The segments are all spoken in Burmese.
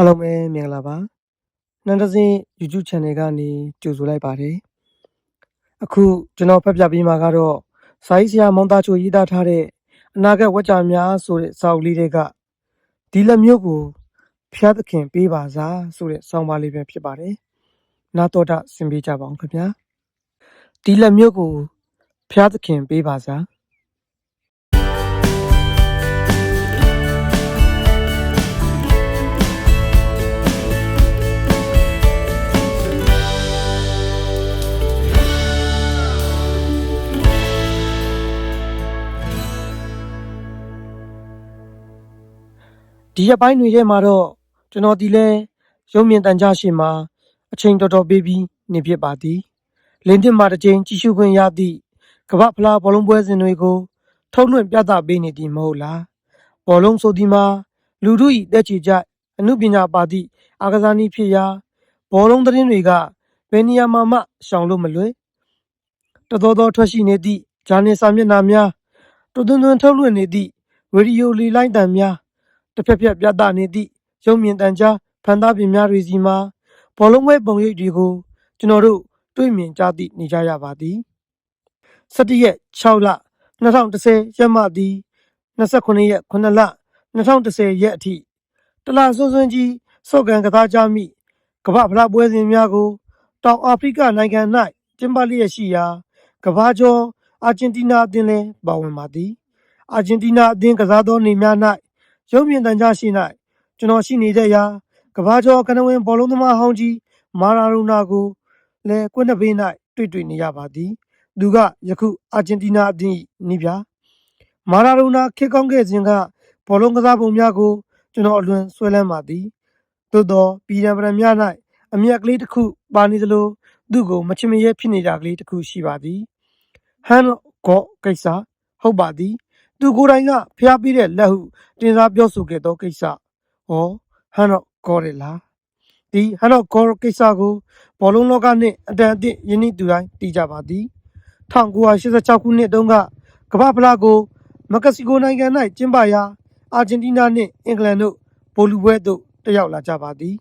အားလုံးပဲမင်္ဂလာပါနှမ်းတစင်း YouTube Channel ကနေကြိုဆိုလိုက်ပါတယ်အခုကျွန်တော်ဖတ်ပြပေးမှာကတော့စာရေးဆရာမောင်သားချိုရေးသားထားတဲ့အနာဂတ်ဝါကြများဆိုတဲ့စာအုပ်လေးတွေကဒီလက်မျိုးကိုဖျားသခင်ပေးပါစားဆိုတဲ့ဆောင်းပါးလေးပဲဖြစ်ပါတယ်နာတော်တာဆင်ပေးကြပါအောင်ခင်ဗျာဒီလက်မျိုးကိုဖျားသခင်ပေးပါစား ဒီရက်ပိုင်းတွေထဲမှာတော့ကျွန်တော်ဒီလဲရုံမြင့်တန်ကြရှိမှာအချိန်တော်တော်ပေးပြီးနေဖြစ်ပါသည်လင်းတင်မှာတစ်ချိန်ကြီးစုခွင့်ရသည့်ကမ္ဘာဖလားဘောလုံးပွဲစဉ်တွေကိုထုတ်လွှင့်ပြသပေးနေသည်မဟုတ်လားဘောလုံးဆိုဒီမှာလူတို့၏တက်ချီကြအမှုပညာပါသည့်အာကစားနည်းဖြစ်ရာဘောလုံးသတင်းတွေကဘယ်နေရာမှာမှရှောင်လို့မလွယ်တတော်တော်ထွက်ရှိနေသည့်ဂျာနယ်စာမျက်နှာများတွတွန်းတွန်းထုတ်လွှင့်နေသည့်ရေဒီယိုလီလိုင်းတန်များ တစ်ဖက်ဖက်ပြသနေသည့်ရုပ်မြင်သံကြားဖန်သားပြင်များတွေစီမှာဘောလုံးပွဲပုံရိပ်တွေကိုကျွန်တော်တို့တွေ့မြင်ကြားသိနေကြရပါသည်17ရက်6လ2010ရက်မှသည်29ရက်9လ2010ရက်အထိတလဆွန်းဆွန်းကြီးစော့ကန်ကစားကြမိကမ္ဘာဖလားပွဲစဉ်များကို တောင်အာဖရိကနိုင်ငံ၌ကျင်းပလျက်ရှိရာကမ္ဘာကျော်အာဂျင်တီးနားအသင်းလည်းပါဝင်ပါသည်အာဂျင်တီးနားအသင်းကစားသောနေများ၌ ရုပ်မြင်သံကြားရှိ၌ကျွန်တော်ရှိနေတဲ့ရာကဘာကျော်ကနဝင်ဘောလုံးသမားဟောင်းကြီးမာရာဒိုနာကိုလည်းကွင်းနှဘေး၌တွေ့တွေ့နေရပါသည်သူကယခုအာဂျင်တီးနားအသင်း၏နီးပြမာရာဒိုနာခေတ်ကောင်းခဲ့ခြင်းကဘောလုံးကစားပုံများကိုကျွန်တော်အလွန်ဆွဲလန်းပါသည်သို့သောပြည်ရန်ပရံများ၌အမျက်ကလေးတစ်ခုပါနေသလိုသူ့ကိုမချင်မရဲဖြစ်နေကြကလေးတစ်ခုရှိပါသည်ဟန်ကော့ကိစ္စဟုတ်ပါသည် သူကိုယ်တိုင်ကဖျားပြီးတဲ့လက်ဟုတင်စားပြောဆိုခဲ့သောကိစ္စဟောဟန်တော့ကောရလားဒီဟန်တော့ကောကိစ္စကိုဘောလုံးလောကနှင့်အတန်အသင့်ယင်းဤသူတိုင်းသိကြပါသည်1986ခုနှစ်တုန်းကကမ္ဘာဖလားကိုမက္ကဆီကိုနိုင်ငံ၌ကျင်းပရာအာဂျင်တီးနားနှင့်အင်္ဂလန်တို့ဗိုလ်လူပွဲသို့တက်ရောက်လာကြပါသည်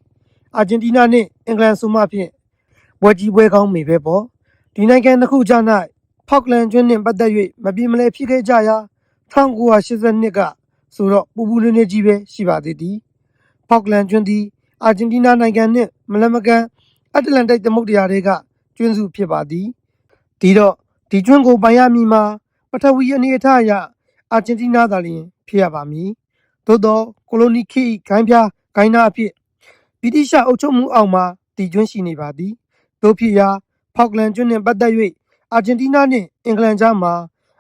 အာဂျင်တီးနားနှင့်အင်္ဂလန်ဆိုမှဖြင့်ပွဲကြီးပွဲကောင်းမိပဲပေါ့ဒီနိုင်ငံတစ်ခုကြား၌ဖောက်လန်ကျွန်းနှင့်ပတ်သက်၍မပြေမလဲဖြစ်ခဲ့ကြရာ 1982ကဆိုတော့ပူပူနွေးနွေးကြီးပဲရှိပါသေးသည်ဖောက်လန်ကျွန်းသည်အာဂျင်တီးနားနိုင်ငံနှင့်မလမကန်အတ္တလန္တိတ်သမုဒ္ဒရာတွေကကျွန်းစုဖြစ်ပါသည်ဒီတော့ဒီကျွန်းကိုပိုင်ရမည်မှာပထဝီအနေအထားအရအာဂျင်တီးနားသာလျှင်ဖြစ်ရပါမည်သို့သောကိုလိုနီခေတ်၏ဂိုင်းပြားဂိုင်းနာအဖြစ်ဗြိတိရှအုပ်ချုပ်မှုအောက်မှာတည်ကျွန်းရှိနေပါသည်တို့ဖြစ်ရာဖောက်လန်ကျွန်းနှင့်ပတ်သက်၍အာဂျင်တီးနားနှင့်အင်္ဂလန်ကြားမှာ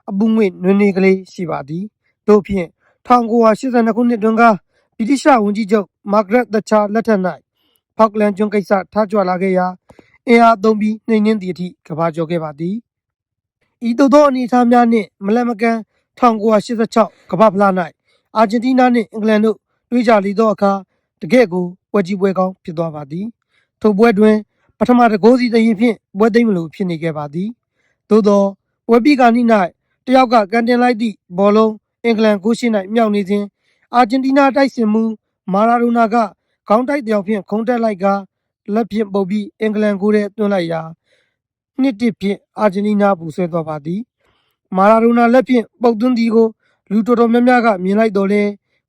အပူငွေ့နွေးနွေးကလေးရှိပါသည်တို့ဖြင့်1982ခုနှစ်တွင်ကဗြိတိရှဝန်ကြီးချုပ်မာဂရက်သချာလက်ထက်၌ဖောက်လန်ကျွန်းကိစ္စထားကြွလာခဲ့ရာအင်အားသုံးပြီးနှိမ်နင်းသည့်အထိကဘာကျော်ခဲ့ပါသည်ဤသို့သောအနေအထားများနှင့်မလန်မကန်1986ကမ္ဘာဖလား၌အာဂျင်တီးနားနှင့်အင်္ဂလန်တို့တွေ့ကြလေသောအခါတကယ့်ကိုပွဲကြီးပွဲကောင်းဖြစ်သွားပါသည်ထိုပွဲတွင်ပထမတကိုးစီတရင်ဖြင့်ပွဲသိမ်းမလို့ဖြစ်နေခဲ့ပါသည်သို့သောပွဲပြီးကနေ့၌ တယောက်ကကန်တင်လိုက်သည့်ဘောလုံးအင်္ဂလန်ကိုရှိ၌မြောက်နေခြင်းအာဂျင်တီးနားတိုက်စစ်မှုမာရာဒိုနာကခေါင်းတိုက်တယောက်ဖြင့်ခုံတက်လိုက်ကလက်ဖြင့်ပုတ်ပြီးအင်္ဂလန်ကိုထဲတွန်းလိုက်ရာနှစ်တစ်ဖြင့်အာဂျင်တီးနားပူဆွဲသွားပါသည်မာရာဒိုနာလက်ဖြင့်ပုတ်သွင်းသည်ကိုလူတော်တော်များများကမြင်လိုက်တော့လဲ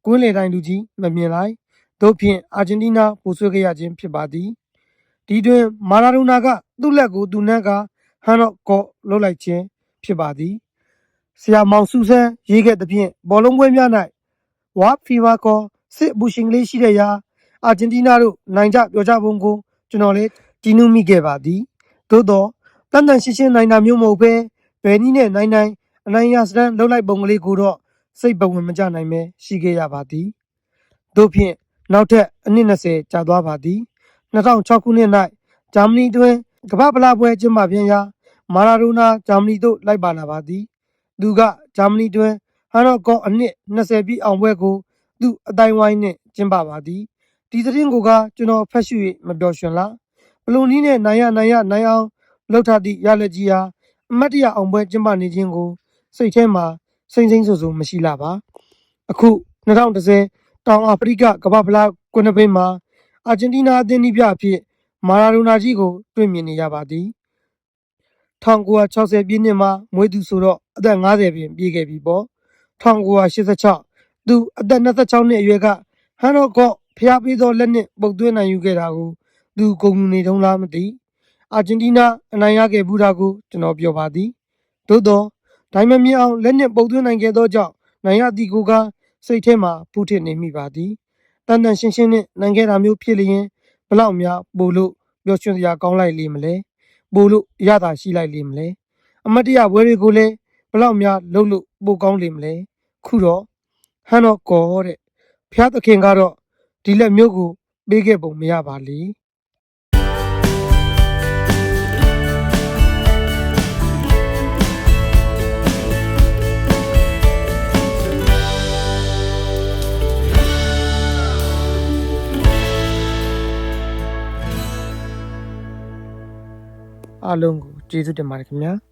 ကွင်းလေတိုင်းလူကြီးမမြင်လိုက်တို့ဖြင့်အာဂျင်တီးနားပူဆွဲခဲ့ရခြင်းဖြစ်ပါသည်ဒီတွင်မာရာဒိုနာကသူ့လက်ကိုသူနှမ်းကဟန်တော့ကော့လှုပ်လိုက်ခြင်းဖြစ်ပါသည် ဆရာမောင်စုဆန်းရေးခဲ့သဖြင့်ဘောလုံးပွဲများ၌ဝါဖီဗာကောစစ်ဘူရှင်ကလေးရှိတဲ့ရာအာဂျင်တီးနားတို့နိုင်ကြပြောကြပုံကိုကျွန်တော်လည်းကြည်နူးမိခဲ့ပါသည်သို့တော့တန်တန်ရှင်းရှင်းနိုင်တာမျိုးမဟုတ်ဘဲဘယ်နည်းနဲ့နိုင်နိုင်အနိုင်ရစတန်လှုပ်လိုက်ပုံကလေးကိုတော့စိတ်ပဝင်မကြနိုင်ပဲရှိခဲ့ရပါသည်တို့ဖြင့်နောက်ထပ်အနည်း20ကြာသွားပါသည်2006ခုနှစ်၌ဂျာမနီတွင်ကမ္ဘာဖလားပွဲကျင်းပပြန်ရာမာရာဒိုနာဂျာမနီသို့လိုက်ပါလာပါသည် သူကဂျာမနီတွင်ဟန်တော့ကောအနှစ်20ပြည့်အောင်ပွဲကိုသူ့အတိုင်းဝိုင်းနဲ့ကျင်းပပါသည်ဒီသတင်းကိုကကျွန်တော်ဖတ်ရှု၍မပျော်ရွှင်လားဘလူနီးနဲ့နိုင်ရနိုင်ရနိုင်အောင်လှုပ်ထသည့်ရလက်ကြီးဟာအမတ်တရအောင်ပွဲကျင်းပနေခြင်းကိုစိတ်ထဲမှာစိမ့်စိမ့်ဆူဆူမရှိလာပါအခု2010တောင်အာဖရိကကမ္ဘာဖလားကွန်းနပိန်းမှာအာဂျင်တီးနားအသင်းနည်းပြအဖြစ်မာရာဒိုနာကြီးကိုတွေ့မြင်နေရပါသည်1960ပြည့်နှစ်မှာမွေးသူဆိုတော့ အသက်50ပင်ပြည့်ခဲ့ပြီပေါ့1986သူအသက်26နှစ်အရွယ်ကဟန်တော့ကော့ဖျားပေးသောလက်နှင့်ပုတ်သွင်းနိုင်ယူခဲ့တာကိုသူဂုဏ်ယူနေတုံးလားမသိအာဂျင်တီးနားအနိုင်ရခဲ့ဘူးတာကိုကျွန်တော်ပြောပါသည်သို့တော့ဒိုင်မမြင်အောင်လက်နှင့်ပုတ်သွင်းနိုင်ခဲ့သောကြောင့်နိုင်ရသည်ကိုကစိတ်ထဲမှာပူထစ်နေမိပါသည်တန်တန်ရှင်းရှင်းနဲ့နိုင်ခဲ့တာမျိုးဖြစ်လျင်ဘလောက်များပို့လို့ပျော်ရွှင်စရာကောင်းလိုက်လေမလဲပို့လို့ရတာရှိလိုက်လေမလဲအမတ်တရဘွဲတွေကိုလည်း ဘလောက်များလှုပ်လို့ပိုကောင်းလေမလဲခုတော့ဟန်တော့ကောတဲ့ဖျားသခင်ကတော့ဒီလက်မျိုးကိုပေးခဲ့ပုံမရပါလေအားလုံးကိုကျေးဇူးတင်ပါတယ်ခင်ဗျာ